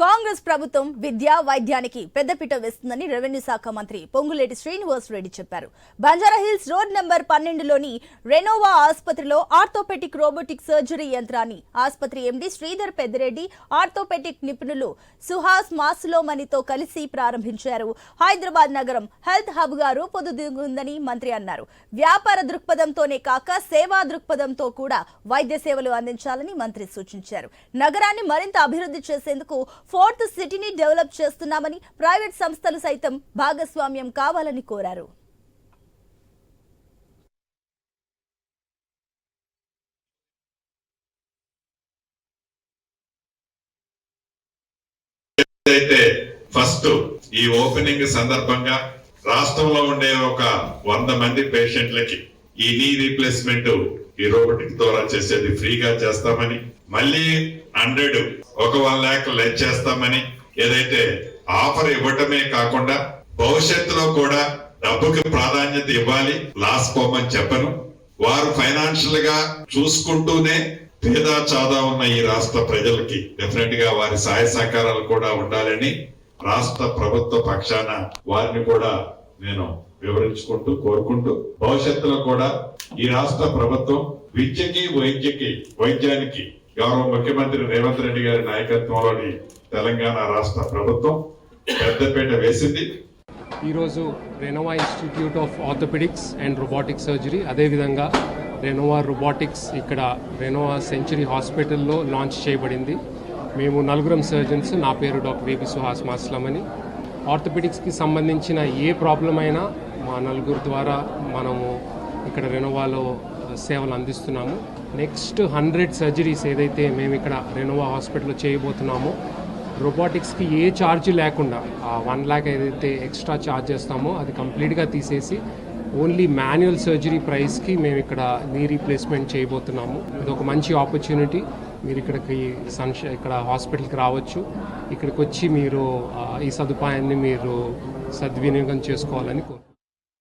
కాంగ్రెస్ ప్రభుత్వం విద్య వైద్యానికి పెద్దపీట వేస్తుందని రెవెన్యూ శాఖ మంత్రి పొంగులేటి శ్రీనివాస్ రెడ్డి చెప్పారు. బంజారాహిల్స్ రోడ్ నెంబర్ పన్నెండులోని రెనోవా ఆసుపత్రిలో ఆర్థోపెటిక్ రోబోటిక్ సర్జరీ యంత్రాన్ని ఆసుపత్రి ఎండీ శ్రీధర్ పెద్దిరెడ్డి ఆర్థోపెటిక్ నిపుణులు సుహాస్ మాసులోమణితో కలిసి ప్రారంభించారు. హైదరాబాద్ నగరం హెల్త్ హబ్గా రూపుదిద్దుకుందని మంత్రి అన్నారు. వ్యాపార దృక్పథంతోనే కాక సేవా దృక్పథంతో కూడా వైద్య సేవలు అందించాలని మంత్రి సూచించారు. నగరాన్ని మరింత అభివృద్ధి చేసేందుకు ఫోర్త్ సిటీని డెవలప్ చేస్తున్నామని ప్రైవేట్ సంస్థలు సైతం భాగస్వామ్యం కావాలని కోరారు. అయితే ఫస్ట్ ఈ ఓపెనింగ్ సందర్భంగా రాష్ట్రంలో ఉండే ఒక వంద మంది పేషెంట్లకి ఈ నీ రీప్లేస్మెంట్ ఈ రోబోటిక్ ద్వారా చేసేది ఫ్రీగా చేస్తామని మళ్ళీ హండ్రెడ్ ఒక వన్ ల్యాక్ లెస్ చేస్తామని ఏదైతే ఆఫర్ ఇవ్వటమే కాకుండా భవిష్యత్తులో కూడా డబ్బుకి ప్రాధాన్యత ఇవ్వాలి లాస్ పోమని చెప్పను. వారు ఫైనాన్షియల్గా చూసుకుంటూనే పేద చాదా ఉన్న ఈ రాష్ట్ర ప్రజలకి డెఫినెట్గా వారి సహాయ సహకారాలు కూడా ఉండాలని రాష్ట్ర ప్రభుత్వ పక్షాన వారిని కూడా నేను వివరించుకుంటూ కోరుకుంటూ భవిష్యత్తులో కూడా ఈ రాష్ట్ర ప్రభుత్వం విద్యకి వైద్యకి వైద్యానికి గౌరవ ముఖ్యమంత్రి రేవంత్ రెడ్డి గారి నాయకత్వంలోని తెలంగాణ రాష్ట్ర ప్రభుత్వం పెద్దపీట వేసింది. ఈరోజు Renova institute of orthopaedics and robotic surgery అదేవిధంగా రెనోవా రోబోటిక్స్ ఇక్కడ రెనోవా సెంచరీ హాస్పిటల్లో లాంచ్ చేయబడింది. మేము నలుగురం సర్జన్స్ నా పేరు డాక్టర్ ఏబి సుహాస్ మాస్లం అని ఆర్థోపెడిక్స్కి సంబంధించిన ఏ ప్రాబ్లం అయినా మా నలుగురు ద్వారా మనము ఇక్కడ రెనోవాలో సేవలు అందిస్తున్నాము. నెక్స్ట్ హండ్రెడ్ సర్జరీస్ ఏదైతే మేము ఇక్కడ రెనోవా హాస్పిటల్లో చేయబోతున్నామో రోబోటిక్స్కి ఏ ఛార్జ్ లేకుండా ఆ వన్ ల్యాక్ ఏదైతే ఎక్స్ట్రా ఛార్జ్ చేస్తామో అది కంప్లీట్గా తీసేసి ఓన్లీ మాన్యువల్ సర్జరీ ప్రైస్కి మేము ఇక్కడ నీ రీప్లేస్మెంట్ చేయబోతున్నాము. ఇది ఒక మంచి ఆపర్చునిటీ. మీరు ఇక్కడికి సన్ష ఇక్కడ హాస్పిటల్కి రావచ్చు. ఇక్కడికి వచ్చి మీరు ఈ సదుపాయాన్ని మీరు సద్వినియోగం చేసుకోవాలని కోరు